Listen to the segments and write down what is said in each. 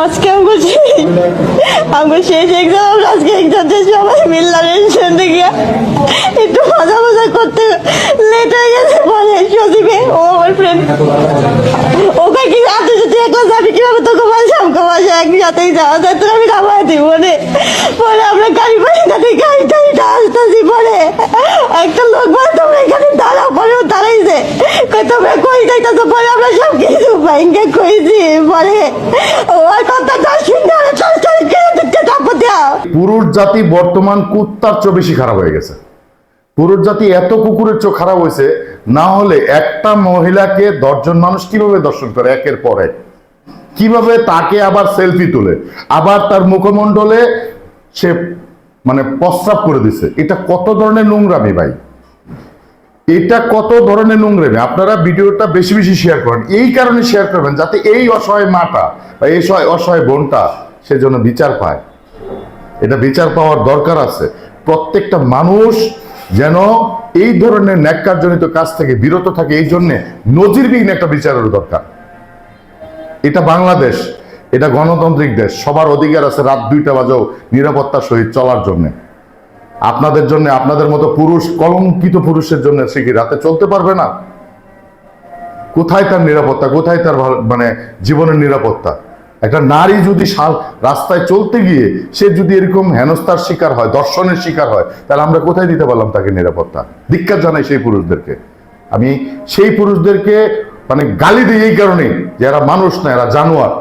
আজকে আমি বলছি আমি শেষ এক্সাম আমরা আজকে দিয়ে সবাই মিললাম রেস্টুরেন্টে গিয়ে একটু মজা মজা করতে লেট হয়ে গেছে, বলে, সজীবে, ও আমার ফ্রেন্ড ওকে কি রাতে যদি একলা যাবি কীভাবে তোকে বলছে? আমাকে বলছে, একসাথেই যাওয়া যায়, তোর আমি নামাই দিই পরে পরে আমরা গাড়ি বাড়ি না গাড়ি টাড়িটা আসতেছি। পরে একটা লোক বলে তোমরা এখানে দাঁড়াও পরে ও দাঁড়াইছে কই কই পরে আমরা সব কিছু পরে দিতে পুরুষ জাতি বর্তমান কুত্তার চেয়ে বেশি খারাপ হয়ে গেছে। পুরুষ জাতি এত কুকুরের চোখ খারাপ হয়েছে, না হলে একটা মহিলাকে দশজন মানুষ কীভাবে দর্শন করে একের পর এক? কীভাবে তাকে আবার সেলফি তুলে? আবার তার মুখমণ্ডলে সে মানে প্রস্রাব করে দিছে। এটা কত ধরনের নোংরামি ভাই? এটা কত ধরনের নোংরামি আপনারা ভিডিওটা বেশি বেশি শেয়ার করেন। এই কারণে শেয়ার করবেন, যাতে এই অসহায় মাটা বা এই সহায় অসহায় বোনটা সে যেন বিচার পায়। এটা বিচার পাওয়ার দরকার আছে। প্রত্যেকটা মানুষ যেন এই ধরনের ন্যাক্কারজনিত কাজ থেকে বিরত থাকে, এই জন্যে নজিরবিহীন একটা বিচারের দরকার। এটা বাংলাদেশ, এটা গণতান্ত্রিক দেশ, সবার অধিকার আছে রাত দুইটা বাজেও নিরাপত্তার সহিত চলার জন্য। আপনাদের জন্য, আপনাদের মতো পুরুষ, কলঙ্কিত পুরুষের জন্য সে কি রাতে চলতে পারবে না? কোথায় তার নিরাপত্তা? কোথায় তার মানে জীবনের নিরাপত্তা? একটা নারী যদি রাস্তায় চলতে গিয়ে সে যদি এরকম হেনস্থার শিকার হয়, দর্শনের শিকার হয়, তাহলে আমরা কোথায় দিতে পারলাম তাকে নিরাপত্তা? ধিক্কার জানাই সেই পুরুষদেরকে। আমি সেই পুরুষদেরকে মানে গালি দিই এই কারণে যে এরা মানুষ না, এরা জানোয়ার।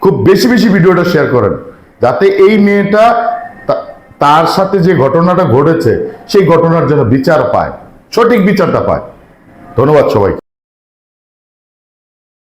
খুব বেশি বেশি ভিডিওটা শেয়ার করেন। যাতে এই মেয়েটা তার সাথে যে ঘটনাটা ঘটেছে, সেই ঘটনার জন্য বিচার পায়, সঠিক বিচারটা পায়। ধন্যবাদ সবাই